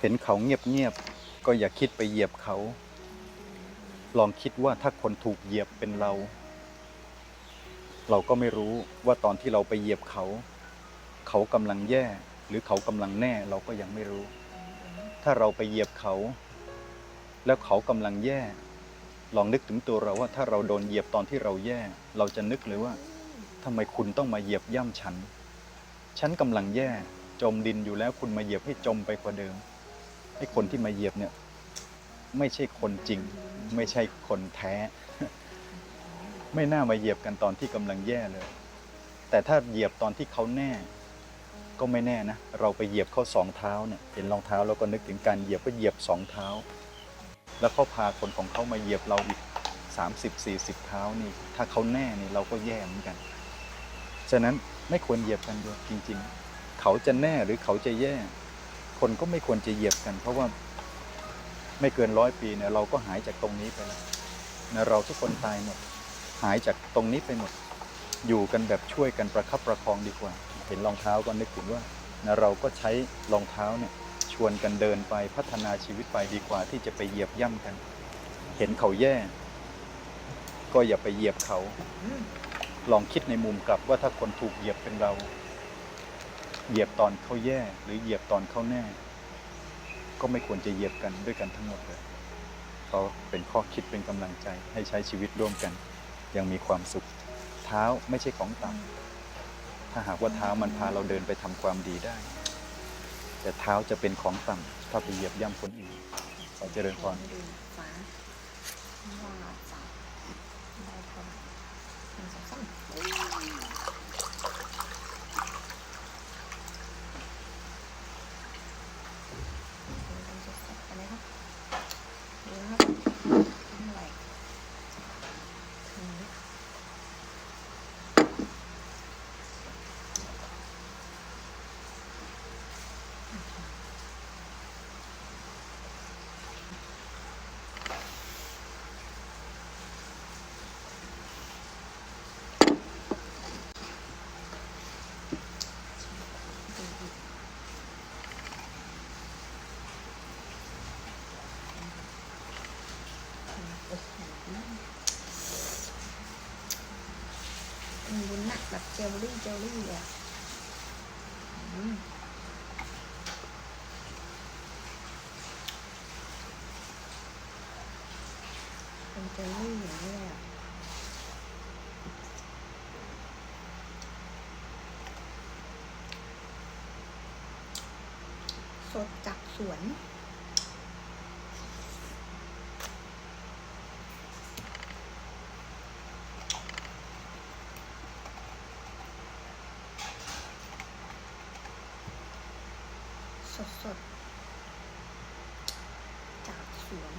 เห็นเขาเงียบๆก็อย่าคิดไปเหยียบเขา ลองคิดว่าถ้าคนถูกเหยียบเป็นเรา เราก็ไม่รู้ว่าตอนที่เราไปเหยียบเขา เขากำลังแย่ หรือเขากำลังแน่เราก็ยังไม่รู้ ถ้าเราไปเหยียบเขา แล้วเขากำลังแย่ ลองนึกถึงตัวเราว่าถ้าเราโดนเหยียบตอนที่เราแย่ เราจะนึกเลยว่าทำไมคุณต้องมาเหยียบย่ำฉัน ฉันกำลังแย่ จมดินอยู่แล้วคุณมาเหยียบให้จมไปกว่าเดิม ไอ้คนที่มาเหยียบเนี่ย ไม่ใช่คนจริง ไม่ใช่คนแท้ ไม่น่ามาเหยียบกันตอนที่กำลังแย่เลย แต่ถ้าเหยียบตอนที่เขาแน่ ก็ไม่แน่นะ เราไปเหยียบเขาสองเท้าเนี่ยเห็นรองเท้าแล้วก็นึกถึงการเหยียบก็เหยียบสองเท้า แล้วเขาพาคนของเขามาเหยียบเราอีก30-40 เท้านี่ ถ้าเขาแน่นี่เราก็แย่เหมือนกัน ฉะนั้นไม่ควรเหยียบกันด้วยจริง ๆ เขาจะแน่หรือเขาจะแย่ คนก็ไม่ควรจะเหยียบกัน เพราะว่าไม่เกินร้อยปีเนี่ยเราก็หายจากตรงนี้ไปแล้วนะเราทุกคนตายหมด หายจากตรงนี้ไปหมด อยู่กันแบบช่วยกันประคับประคองดีกว่า เห็นรองเท้าก็นึกถึงว่านะเราก็ใช้รองเท้าเนี่ยชวนกันเดินไปพัฒนาชีวิตไปดีกว่าที่จะไปเหยียบย่ำกัน เห็นเขาแย่ ก็อย่าไปเหยียบเขา ลองคิดในมุมกลับว่าถ้าคนถูกเหยียบเป็นเรา เหยียบตอนเขาแย่ หรือเหยียบตอนเขาแน่ ก็ไม่ควรจะเหยียบกันด้วยกันทั้งหมดเลยเพราะเป็นข้อคิดเป็นกำลังใจให้ใช้ชีวิตร่วมกัน ยังมีความสุข เท้าไม่ใช่ของต่ำถ้าหากว่าเท้ามันพาเราเดินไปทำความดีได้ แต่เท้าจะเป็นของต่ำถ้าไปเหยียบย่ำคนอื่นขอเจริญพร ดูฝาว่าฝาได้เท่าไหร่หนึ่งสองสามอันนี้ครับดูนะครับเท่าไหร่ถึง เป็นวุ้นอะแบบ เจลลี่เจลลี่เลยอะอืมเป็นเจลลี่อย่างนี้เลยอะสดจากสวน สดๆ จากสวน